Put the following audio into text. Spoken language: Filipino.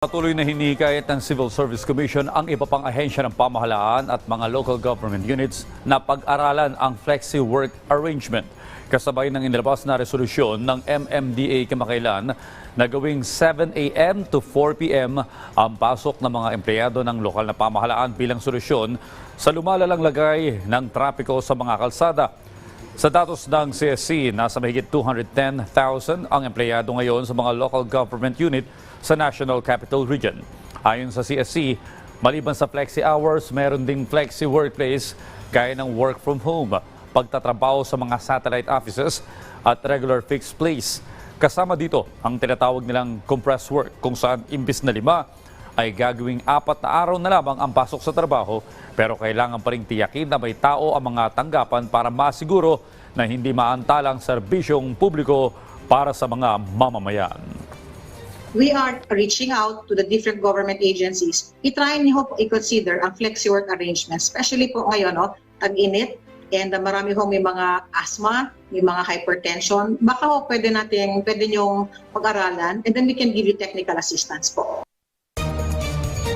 Patuloy na hinikayat ng Civil Service Commission ang iba pang ahensya ng pamahalaan at mga local government units na pag-aralan ang flexi work arrangement. Kasabay ng inilabas na resolusyon ng MMDA kamakailan na gawing 7 a.m. to 4 p.m. ang pasok ng mga empleyado ng lokal na pamahalaan bilang solusyon sa lumalalang lagay ng trapiko sa mga kalsada. Sa datos ng CSC, nasa mahigit 210,000 ang empleyado ngayon sa mga local government unit sa National Capital Region. Ayon sa CSC, maliban sa flexi hours, meron ding flexi workplace gaya ng work from home, pagtatrabaho sa mga satellite offices at regular fixed place. Kasama dito ang tinatawag nilang compressed work kung saan imbis na lima ay gagawing apat na araw na lamang ang pasok sa trabaho pero kailangan pa rin tiyakin na may tao ang mga tanggapan para masiguro na hindi maantalang serbisyong publiko para sa mga mamamayan. we are reaching out to the different government agencies. I-try niyo po i-consider ang flexi work arrangements, especially po ngayon, no, tag-init, and uh, marami ho may mga asthma, may mga hypertension. Baka ho pwede natin, pwede niyong pag-aralan, and then we can give you technical assistance po.